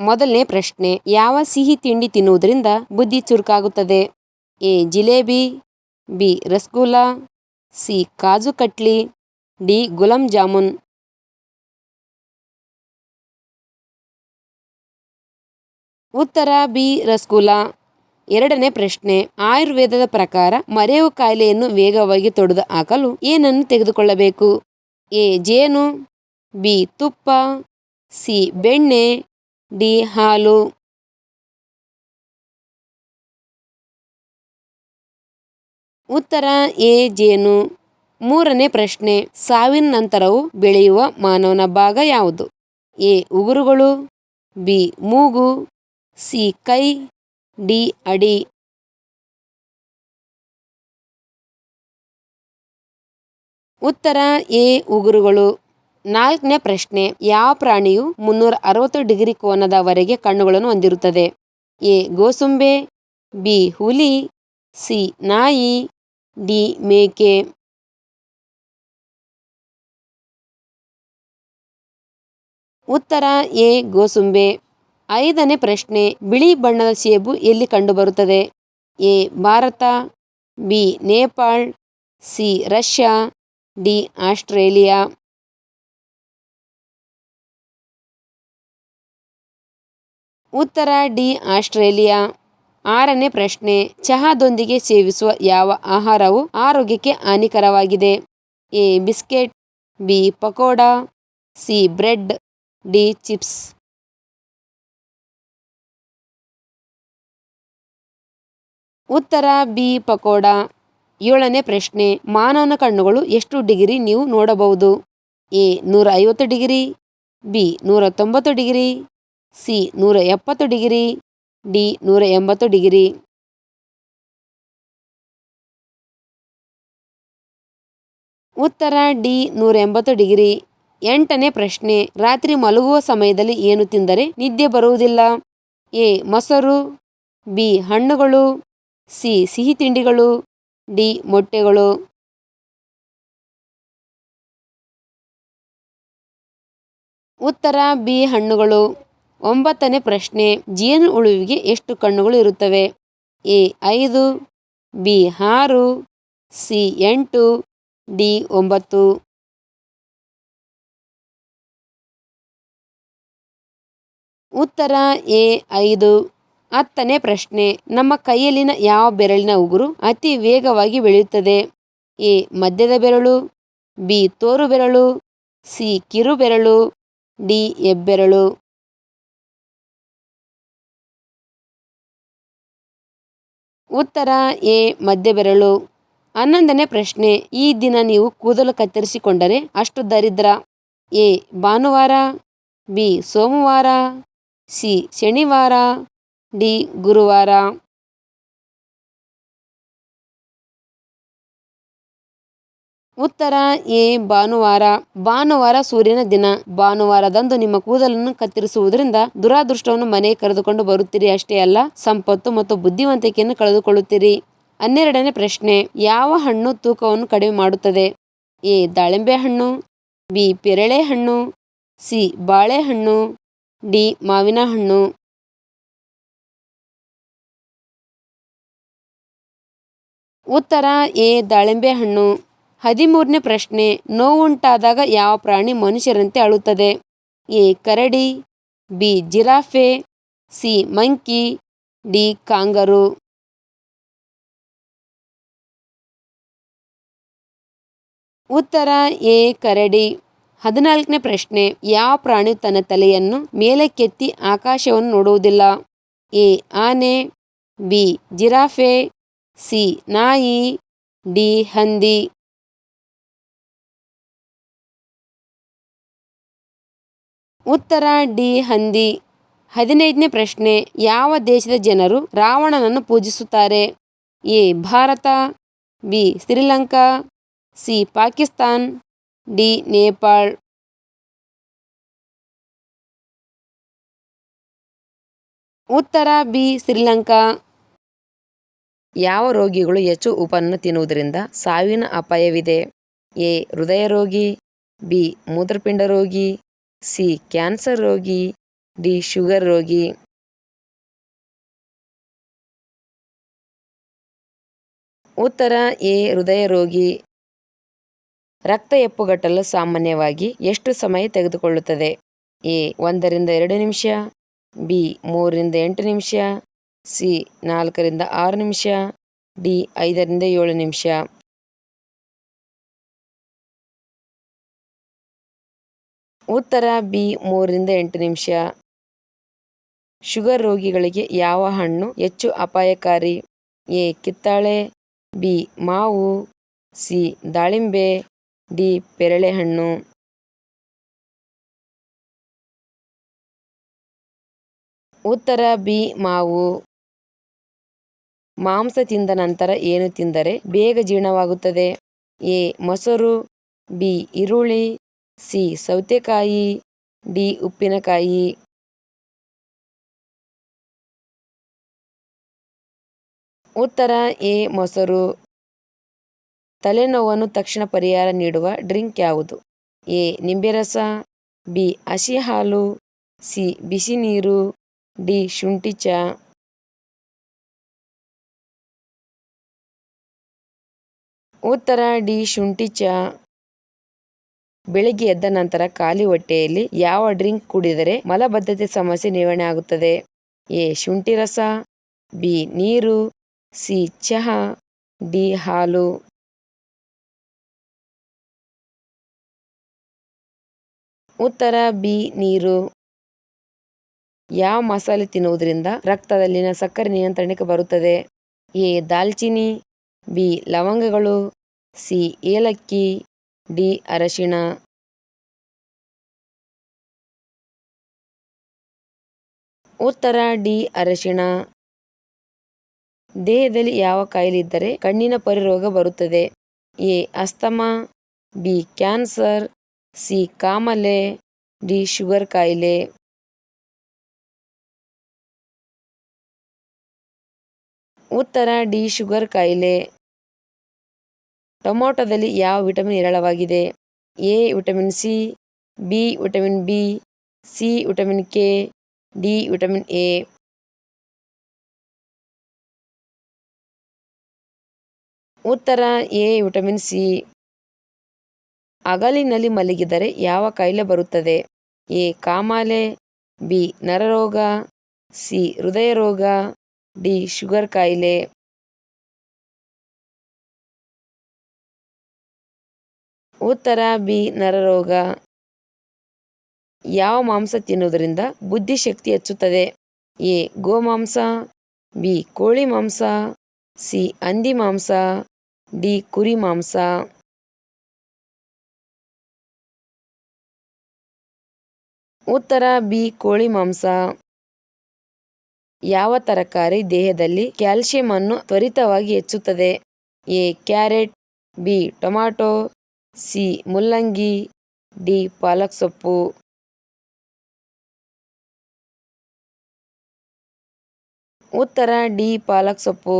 ಮೊದಲನೇ ಪ್ರಶ್ನೆ, ಯಾವ ಸಿಹಿ ತಿಂಡಿ ತಿನ್ನುವುದರಿಂದ ಬುದ್ಧಿ ಚುರುಕಾಗುತ್ತದೆ? A, jalebi, B, rasgulla, C, kaju katli, D, gulab jamun. ಉತ್ತರ, ಬಿ, ರಸಗುಲ್ಲ. ಎರಡನೇ ಪ್ರಶ್ನೆ, ಆಯುರ್ವೇದದ ಪ್ರಕಾರ ಮರೆಯುವ ಕಾಯಿಲೆಯನ್ನು ವೇಗವಾಗಿ ತೊಡೆದು ಹಾಕಲು ಏನನ್ನು ತೆಗೆದುಕೊಳ್ಳಬೇಕು? ಎ, ಜೇನು, ಬಿ, ತುಪ್ಪ, ಸಿ, ಬೆಣ್ಣೆ ಡಿ ಹಾಲು ಉತ್ತರ ಎ ಜೇನು ಮೂರನೇ ಪ್ರಶ್ನೆ ಸಾವಿನ ನಂತರವು ಬೆಳೆಯುವ ಮಾನವನ ಭಾಗ ಯಾವುದು? ಎ ಉಗುರುಗಳು, ಬಿ ಮೂಗು, ಸಿ ಕೈ, ಡಿ ಅಡಿ. ಉತ್ತರ ಎ ಉಗುರುಗಳು. ನಾಲ್ಕನೇ ಪ್ರಶ್ನೆ, ಯಾವ ಪ್ರಾಣಿಯು ಮುನ್ನೂರ ಅರವತ್ತು ಡಿಗ್ರಿ ಕೋನದವರೆಗೆ ಕಣ್ಣುಗಳನ್ನು ಹೊಂದಿರುತ್ತದೆ? ಎ, ಗೋಸುಂಬೆ, ಬಿ, ಹುಲಿ, ಸಿ, ನಾಯಿ, ಡಿ, ಮೇಕೆ. ಉತ್ತರ, ಎ, ಗೋಸುಂಬೆ. ಐದನೇ ಪ್ರಶ್ನೆ, ಬಿಳಿ ಬಣ್ಣದ ಸೇಬು ಎಲ್ಲಿ ಕಂಡುಬರುತ್ತದೆ? A, Bharat, B, Nepal, C, Russia, D, Australia. ಉತ್ತರ ಡಿ, ಆಸ್ಟ್ರೇಲಿಯಾ. ಆರನೇ ಪ್ರಶ್ನೆ, ಚಹಾದೊಂದಿಗೆ ಸೇವಿಸುವ ಯಾವ ಆಹಾರವು ಆರೋಗ್ಯಕ್ಕೆ ಹಾನಿಕರವಾಗಿದೆ? A, biscuit, B, pakoda, C, bread, D, chips. ಉತ್ತರ ಬಿ, ಪಕೋಡಾ. ಏಳನೇ ಪ್ರಶ್ನೆ, ಮಾನವನ ಕಣ್ಣುಗಳು ಎಷ್ಟು ಡಿಗ್ರಿ ನೀವು ನೋಡಬಹುದು? ಎ ನೂರ ಐವತ್ತು ಡಿಗ್ರಿ, ಬಿ ನೂರ ತೊಂಬತ್ತು ಡಿಗ್ರಿ ಸಿ, ನೂರ ಎಪ್ಪತ್ತು ಡಿಗ್ರಿ, ಡಿ, ನೂರ ಎಂಬತ್ತು ಡಿಗ್ರಿ. ಉತ್ತರ, ಡಿ, ನೂರ ಎಂಬತ್ತು ಡಿಗ್ರಿ. ಎಂಟನೇ ಪ್ರಶ್ನೆ, ರಾತ್ರಿ ಮಲಗುವ ಸಮಯದಲ್ಲಿ ಏನು ತಿಂದರೆ ನಿದ್ದೆ ಬರುವುದಿಲ್ಲ? ಎ, ಮೊಸರು, ಬಿ, ಹಣ್ಣುಗಳು, ಸಿ, ಸಿಹಿ ತಿಂಡಿಗಳು, ಡಿ, ಮೊಟ್ಟೆಗಳು. ಉತ್ತರ, ಬಿ, ಹಣ್ಣುಗಳು. ಒಂಬತ್ತನೇ ಪ್ರಶ್ನೆ, ಜೇನು ಉಳುವಿಗೆ ಎಷ್ಟು ಕಣ್ಣುಗಳು ಇರುತ್ತವೆ? ಎ, ಐದು, ಬಿ, ಆರು, ಸಿ, ಎಂಟು, ಡಿ, ಒಂಬತ್ತು. ಉತ್ತರ, ಎ, ಐದು. ಹತ್ತನೇ ಪ್ರಶ್ನೆ, ನಮ್ಮ ಕೈಯಲ್ಲಿನ ಯಾವ ಬೆರಳಿನ ಉಗುರು ಅತಿ ವೇಗವಾಗಿ ಬೆಳೆಯುತ್ತದೆ? ಎ ಮಧ್ಯದ ಬೆರಳು, ಬಿ, ತೋರು ಬೆರಳು, ಸಿ, ಕಿರು ಬೆರಳು, ಡಿ, ಹೆಬ್ಬೆರಳು. ಉತ್ತರ, ಎ ಮಧ್ಯಬೆರಳು ಹನ್ನೊಂದನೇ ಪ್ರಶ್ನೆ, ಈ ದಿನ ನೀವು ಕೂದಲು ಕತ್ತರಿಸಿಕೊಂಡರೆ ಅಷ್ಟು ದರಿದ್ರ? ಎ, ಭಾನುವಾರ, ಬಿ, ಸೋಮವಾರ, ಸಿ, ಶನಿವಾರ, ಡಿ, ಗುರುವಾರ. ಉತ್ತರ ಎ, ಭಾನುವಾರ. ಭಾನುವಾರ ಸೂರ್ಯನ ದಿನ. ಭಾನುವಾರದಂದು ನಿಮ್ಮ ಕೂದಲನ್ನು ಕತ್ತರಿಸುವುದರಿಂದ ದುರಾದೃಷ್ಟವನ್ನು ಮನೆಗೆ ಕರೆದುಕೊಂಡು ಬರುತ್ತೀರಿ. ಅಷ್ಟೇ ಅಲ್ಲ, ಸಂಪತ್ತು ಮತ್ತು ಬುದ್ಧಿವಂತಿಕೆಯನ್ನು ಕಳೆದುಕೊಳ್ಳುತ್ತೀರಿ. ಹನ್ನೆರಡನೇ ಪ್ರಶ್ನೆ, ಯಾವ ಹಣ್ಣು ತೂಕವನ್ನು ಕಡಿಮೆ ಮಾಡುತ್ತದೆ? ಎ, ದಾಳಿಂಬೆ ಹಣ್ಣು, ಬಿ, ಪೇರಳೆ ಹಣ್ಣು, ಸಿ ಬಾಳೆಹಣ್ಣು ಡಿ, ಮಾವಿನ ಹಣ್ಣು. ಉತ್ತರ ಎ, ದಾಳಿಂಬೆ ಹಣ್ಣು. ಹದಿಮೂರನೇ ಪ್ರಶ್ನೆ, ನೋವುಂಟಾದಾಗ ಯಾವ ಪ್ರಾಣಿ ಮನುಷ್ಯರಂತೆ ಅಳುತ್ತದೆ? A, Karadi, B, giraffe, C, monkey, D, kangaroo. ಉತ್ತರ, ಎ, ಕರಡಿ. ಹದಿನಾಲ್ಕನೇ ಪ್ರಶ್ನೆ, ಯಾವ ಪ್ರಾಣಿ ತನ್ನ ತಲೆಯನ್ನು ಮೇಲಕ್ಕೆತ್ತಿ ಆಕಾಶವನ್ನು ನೋಡುವುದಿಲ್ಲ? ಎ, ಆನೆ, ಬಿ, ಜಿರಾಫೆ, ಸಿ, ನಾಯಿ, ಡಿ, ಹಂದಿ. ಉತ್ತರ ಡಿ ಹಂದಿ. ಹದಿನೈದನೇ ಪ್ರಶ್ನೆ, ಯಾವ ದೇಶದ ಜನರು ರಾವಣನನ್ನು ಪೂಜಿಸುತ್ತಾರೆ? A, Bharat, B, Sri Lanka, C, Pakistan, D, Nepal. ಉತ್ತರ ಬಿ, ಶ್ರೀಲಂಕಾ. ಯಾವ ರೋಗಿಗಳು ಹೆಚ್ಚು ಉಪನ್ನು ತಿನ್ನುವುದರಿಂದ ಸಾವಿನ ಅಪಾಯವಿದೆ? ಎ, ಹೃದಯ ರೋಗಿ, ಬಿ, ಮೂತ್ರಪಿಂಡ ರೋಗಿ ಸಿ, ಕ್ಯಾನ್ಸರ್ ರೋಗಿ, ಡಿ, ಶುಗರ್ ರೋಗಿ. ಉತ್ತರ, ಎ, ಹೃದಯ ರೋಗಿ. ರಕ್ತ ಎಪ್ಪುಗಟ್ಟಲು ಸಾಮಾನ್ಯವಾಗಿ ಎಷ್ಟು ಸಮಯ ತೆಗೆದುಕೊಳ್ಳುತ್ತದೆ? ಎ, ಒಂದರಿಂದ ಎರಡು ನಿಮಿಷ, ಬಿ, ಮೂರರಿಂದ ಎಂಟು ನಿಮಿಷ, ಸಿ, ನಾಲ್ಕರಿಂದ ಆರು ನಿಮಿಷ, ಡಿ, ಐದರಿಂದ ಏಳು ನಿಮಿಷ. ಉತ್ತರ ಬಿ ಮೂರರಿಂದ ಎಂಟು ನಿಮಿಷ. ಶುಗರ್ ರೋಗಿಗಳಿಗೆ ಯಾವ ಹಣ್ಣು ಹೆಚ್ಚು ಅಪಾಯಕಾರಿ? ಎ. ಕಿತ್ತಾಳೆ, ಬಿ. ಮಾವು, ಸಿ. ದಾಳಿಂಬೆ, ಡಿ. ಪೇರಳೆಹಣ್ಣು. ಉತ್ತರ ಬಿ. ಮಾವು. ಮಾಂಸ ತಿಂದ ನಂತರ ಏನು ತಿಂದರೆ ಬೇಗ ಜೀರ್ಣವಾಗುತ್ತದೆ? ಎ. ಮೊಸರು, ಬಿ. ಈರುಳ್ಳಿ ಸಿ, ಸೌತೆಕಾಯಿ, ಡಿ, ಉಪ್ಪಿನಕಾಯಿ. ಉತ್ತರ, ಎ, ಮೊಸರು. ತಲೆನೋವನ್ನು ತಕ್ಷಣ ಪರಿಹಾರ ನೀಡುವ ಡ್ರಿಂಕ್ ಯಾವುದು? ಎ ನಿಂಬೆ ರಸ ಬಿ ಹಸಿ ಹಾಲು ಸಿ ಬಿಸಿ ನೀರು ಡಿ ಶುಂಠಿ ಚಾ ಉತ್ತರ, ಡಿ ಶುಂಠಿ ಚಾ ಬೆಳಿಗ್ಗೆ ಎದ್ದ ನಂತರ ಖಾಲಿ ಹೊಟ್ಟೆಯಲ್ಲಿ ಯಾವ ಡ್ರಿಂಕ್ ಕುಡಿದರೆ ಮಲಬದ್ಧತೆ ಸಮಸ್ಯೆ ನಿವಾರಣೆ ಆಗುತ್ತದೆ? ಎ. ಶುಂಠಿ ರಸ, ಬಿ. ನೀರು, ಸಿ. ಚಹಾ, ಡಿ. ಹಾಲು. ಉತ್ತರ, ಬಿ. ನೀರು. ಯಾವ ಮಸಾಲೆ ತಿನ್ನುವುದರಿಂದ ರಕ್ತದಲ್ಲಿನ ಸಕ್ಕರೆ ನಿಯಂತ್ರಣಕ್ಕೆ ಬರುತ್ತದೆ? ಎ. ದಾಲ್ಚಿನ್ನಿ ಬಿ. ಲವಂಗಗಳು, ಸಿ. ಏಲಕ್ಕಿ. ಡಿ ಅರಶಿಣ. ಉತ್ತರ ಡಿ ಅರಶಿಣ. ದೇಹದಲ್ಲಿ ಯಾವ ಕಾಯಿಲೆ ಇದ್ದರೆ ಕಣ್ಣಿನ ಪರಿರೋಗ ಬರುತ್ತದೆ. A asthma, B cancer, C ಕಾಮಲೆ, D sugar ಕಾಯಿಲೆ. ಉತ್ತರ ಡಿ ಶುಗರ್ ಕಾಯಿಲೆ. ಟೊಮೊಟೊದಲ್ಲಿ ಯಾವ ವಿಟಮಿನ್ ಹೇರಳವಾಗಿದೆ? A vitamin C, B vitamin B, C vitamin K, D vitamin A. ಉತ್ತರ, ಎ ವಿಟಮಿನ್ ಸಿ. ಹಗಲಿನಲ್ಲಿ ಮಲಗಿದರೆ ಯಾವ ಕಾಯಿಲೆ ಬರುತ್ತದೆ? ಎ ಕಾಮಾಲೆ, ಬಿ ನರರೋಗ, ಸಿ ಹೃದಯ ರೋಗ ಡಿ ಶುಗರ್ ಕಾಯಿಲೆ. ಉತ್ತರ ಬಿ, ನರರೋಗ. ಯಾವ ಮಾಂಸ ತಿನ್ನುವುದರಿಂದ ಬುದ್ಧಿಶಕ್ತಿ ಹೆಚ್ಚುತ್ತದೆ? ಎ, ಗೋಮಾಂಸ, ಬಿ, ಕೋಳಿ ಮಾಂಸ, ಸಿ, ಹಂದಿ ಮಾಂಸ, ಡಿ, ಕುರಿ ಮಾಂಸ. ಉತ್ತರ ಬಿ, ಕೋಳಿ ಮಾಂಸ. ಯಾವ ತರಕಾರಿ ದೇಹದಲ್ಲಿ ಕ್ಯಾಲ್ಸಿಯಂ ಅನ್ನು ತ್ವರಿತವಾಗಿ ಹೆಚ್ಚುತ್ತದೆ? A, carrot, B tomato C. ಮುಲ್ಲಂಗಿ, ಡಿ. ಪಾಲಕ್ ಸೊಪ್ಪು ಉತ್ತರ, ಡಿ. ಪಾಲಕ್ ಸೊಪ್ಪು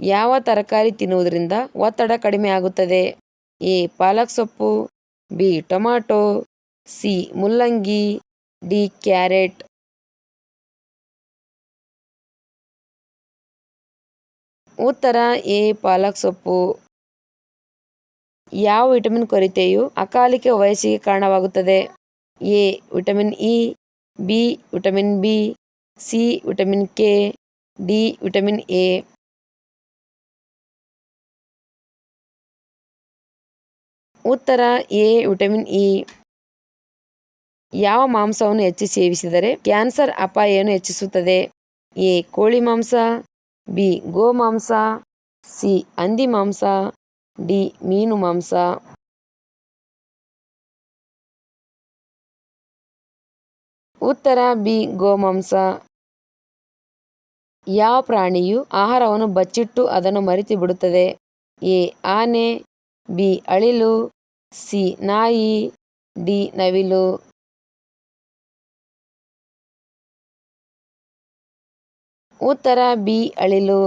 ಯಾವ ತರಕಾರಿ ತಿನ್ನುವುದರಿಂದ ಒತ್ತಡ ಕಡಿಮೆ ಆಗುತ್ತದೆ? ಎ. ಪಾಲಕ್ ಸೊಪ್ಪು ಬಿ. Tomato C. ಮುಲ್ಲಂಗಿ, ಡಿ. ಕ್ಯಾರೆಟ್. ಉತ್ತರ, ಎ. ಪಾಲಕ್ ಸೊಪ್ಪು ಯಾವ ವಿಟಮಿನ್ ಕೊರತೆಯು ಅಕಾಲಿಕ ವಯಸ್ಸಿಗೆ ಕಾರಣವಾಗುತ್ತದೆ? A, vitamin E, B, vitamin B, C, vitamin K, D, vitamin A. ಉತ್ತರ, ಎ, ವಿಟಮಿನ್ ಇ. ಯಾವ ಮಾಂಸವನ್ನು ಹೆಚ್ಚು ಸೇವಿಸಿದರೆ ಕ್ಯಾನ್ಸರ್ ಅಪಾಯವನ್ನು ಹೆಚ್ಚಿಸುತ್ತದೆ? ಎ, ಕೋಳಿ ಮಾಂಸ, ಬಿ ಗೋಮಾಂಸ ಸಿ, ಹಂದಿ ಮಾಂಸ ಡಿ, ಮೀನು ಮಾಂಸ. ಉತ್ತರ, ಬಿ ಗೋಮಾಂಸ ಯಾವ ಪ್ರಾಣಿಯು ಆಹಾರವನ್ನು ಬಚ್ಚಿಟ್ಟು ಅದನ್ನು ಮರೆತು ಬಿಡುತ್ತದೆ ಎ, ಆನೆ, ಬಿ, ಅಳಿಲು, ಸಿ, ನಾಯಿ, ಡಿ, ನವಿಲು. ಉತ್ತರ, ಬಿ, ಅಳಿಲು.